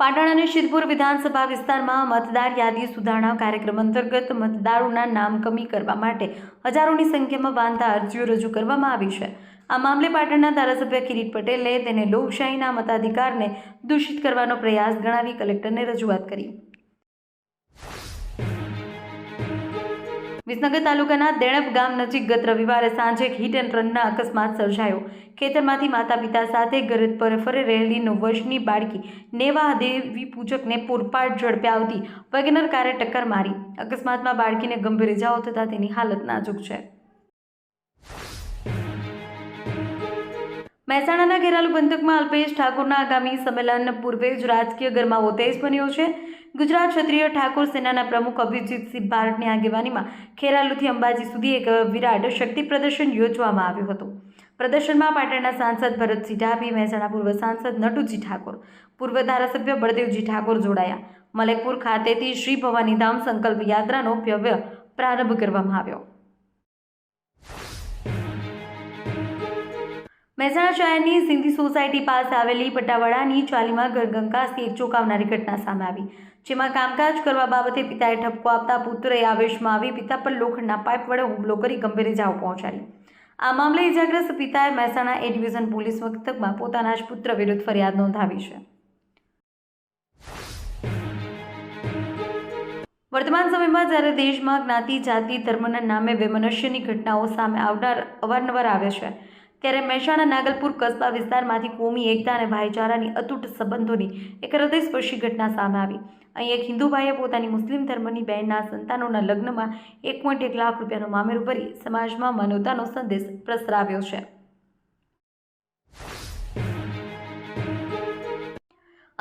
પાટણ અને શિદપુર વિધાનસભા વિસ્તારમાં મતદાર યાદી સુધારણા કાર્યક્રમ અંતર્ગત મતદારોના નામ કમી કરવા માટે હજારોની સંખ્યામાં બાંધતા અરજીઓ રજૂ કરવામાં આવી છે. આ મામલે પાટણના ધારાસભ્ય કિરીટ પટેલે તેને લોકશાહીના મતાધિકારને દૂષિત કરવાનો પ્રયાસ ગણાવી કલેક્ટરને રજૂઆત કરી. વિસનગર તાલુકાના દેણપ ગામ નજીક ગત રવિવારે સાંજે હિટ એન્ડ રનના અકસ્માત સર્જાયો. ખેતરમાંથી માતા પિતા સાથે ઘર પર ફરે રહેલી નવ વર્ષની બાળકી નેવા દેવી પૂજકને પૂરપાટ ઝડપે આવતી વેગનર કારે ટક્કર મારી. અકસ્માતમાં બાળકીને ગંભીર ઇજાઓ થતાં તેની હાલત નાજુક છે. મહેસાણાના ઘેરાલુ પંથકમાં અલ્પેશ ઠાકોરના આગામી સંમેલન પૂર્વે જ રાજકીય ગરમાવો તેજ બન્યો છે. ગુજરાત ક્ષત્રિય ઠાકોર સેનાના પ્રમુખ અભિજીતસિંહ ભારતની આગેવાનીમાં ખેરાલુથી અંબાજી સુધી એક વિરાટ શક્તિ પ્રદર્શન યોજવામાં આવ્યું હતું. પ્રદર્શનમાં પાટણના સાંસદ ભરતસિંહ ઢાભી મહેસાણા પૂર્વ સાંસદ નટુજી ઠાકોર, પૂર્વ ધારાસભ્ય બળદેવજી ઠાકોર જોડાયા. મલેકપુર ખાતેથી શ્રી ભવાની ધામ સંકલ્પ યાત્રાનો ભવ્ય પ્રારંભ કરવામાં આવ્યો. મહેસાણા શહેરની સિંધી સોસાયટી પાસે આવેલી પટાવાડાની ચાલીમાં ગરગંકાસથી એક ચોંકાવનારી ઘટના સામે આવી. જેમાં કામકાજ કરવા બાબતે પિતાએ ઠપકો આપતા પુત્રએ આવેશમાં આવી, પિતા પર લોખંડના પાઇપ વડે હુમલો કરી ગંભીર ઇજાઓ પહોંચાડી. આ મામલે ઇજાગ્રસ્ત પિતાએ મહેસાણા એ ડિવિઝન પોલીસ મથકમાં પોતાના જ પુત્ર વિરુદ્ધ ફરિયાદ નોંધાવી છે. વર્તમાન સમયમાં જ્યારે દેશમાં જ્ઞાતિ, જાતિ, ધર્મના નામે વેમનસ્યની ઘટનાઓ સામે આવનાર અવારનવાર આવે છે ત્યારે મહેસાણા નાગલપુર કસ્બા વિસ્તારમાંથી કોમી એકતા અને ભાઈચારાની અતૂટ સંબંધોની એક હૃદયસ્પર્શી ઘટના સામે આવી. અહીં એક હિન્દુ ભાઈએ પોતાની મુસ્લિમ ધર્મની બહેનના સંતાનોના લગ્નમાં એક પોઈન્ટ એક લાખ રૂપિયાનો મામેરું ભરી સમાજમાં માનવતાનો સંદેશ પ્રસરાવ્યો છે.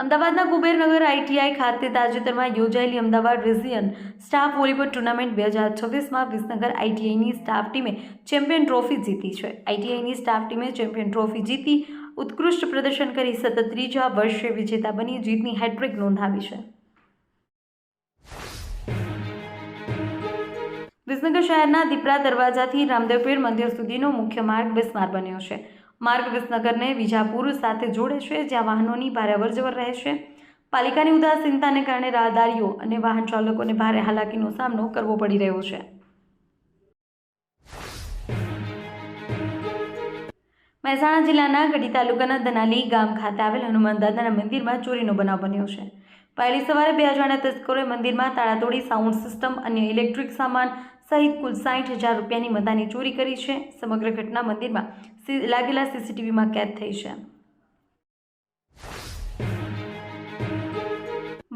અમદાવાદના કુબેરનગર આઈટીઆઈ ખાતે તાજેતરમાં યોજાયેલી Ahmedabad region staff volleyball tournament બે હજાર છવ્વીસમાં વિસનગર આઈટીઆઈની સ્ટાફ ટીમે ચેમ્પિયન ટ્રોફી જીતી છે. આઈટીઆઈની સ્ટાફ ટીમે ચેમ્પિયન ટ્રોફી જીતી ઉત્કૃષ્ટ પ્રદર્શન કરી સતત ત્રીજા વર્ષે વિજેતા બની જીતની હેટ્રિક નોંધાવી છે. વિસનગર શહેરના દીપડા દરવાજાથી રામદેવપીર મંદિર સુધીનો મુખ્ય માર્ગ બિસ્માર બન્યો છે. માર્ગ વિસનગરને વિજાપુર સાથે જોડે છે, જ્યાં વાહનોની ભારે અવરજવર રહેશે પાલિકાની ઉદાસીનતાને કારણે રાહદારીઓ અને વાહન ચાલકોને ભારે હાલાકીનો સામનો કરવો પડી રહ્યો છે. મહેસાણા જિલ્લાના ગઢી તાલુકાના ધનાલી ગામ ખાતે આવેલ હનુમાન દાદાના મંદિરમાં ચોરીનો બનાવ બન્યો છે. પહેલી સવારે બે અજાણ્યા તસ્કરોએ મંદિરમાં તાળા તોડી સાઉન્ડ સિસ્ટમ અને ઇલેક્ટ્રિક સામાન સહિત કુલ સાઠ હજાર રૂપિયાની મતાની ચોરી કરી છે. સમગ્ર ઘટના મંદિરમાં લાગેલા સીસીટીવીમાં કેદ થઈ છે.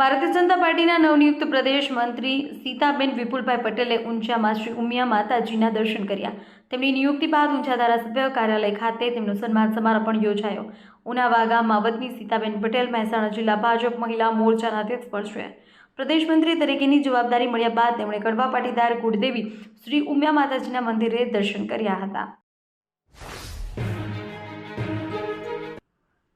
ભારતીય જનતા પાર્ટીના નવનિયુક્ત પ્રદેશ મંત્રી સીતાબેન વિપુલભાઈ પટેલે ઊંઝામાં શ્રી ઉમિયા માતાજીના દર્શન કર્યા. તેમની નિયુક્તિ બાદ ઊંઝા ધારાસભ્ય કાર્યાલય ખાતે તેમનો સન્માન સમારોહ પણ યોજાયો. ઉનાવા ગામમાં વતની સીતાબેન પટેલ મહેસાણા જિલ્લા ભાજપ મહિલા મોરચાના અધ્યક્ષ પણ છે. પ્રદેશ મંત્રી તરીકેની જવાબદારી મળ્યા બાદ તેમણે કડવા પાટીદાર કુળદેવી શ્રી ઉમિયા માતાજીના મંદિરે દર્શન કર્યા હતા.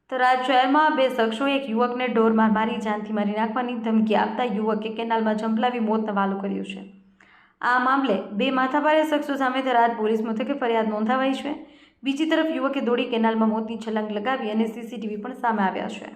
થરાદ શહેરમાં બે શખ્સોએ એક યુવકને ઢોર માર જાનથી મારી નાખવાની ધમકી આપતા યુવકે કેનાલમાં ઝંપલાવી મોતનો વાલો કર્યો છે. આ મામલે બે માથાભારે શખ્સો સામે થરાદ પોલીસ મથકે ફરિયાદ નોંધાવાઈ છે. બીજી તરફ યુવકે દોડી કેનાલમાં મોતની છલાંગ લગાવી અને સીસીટીવી પણ સામે આવ્યા છે.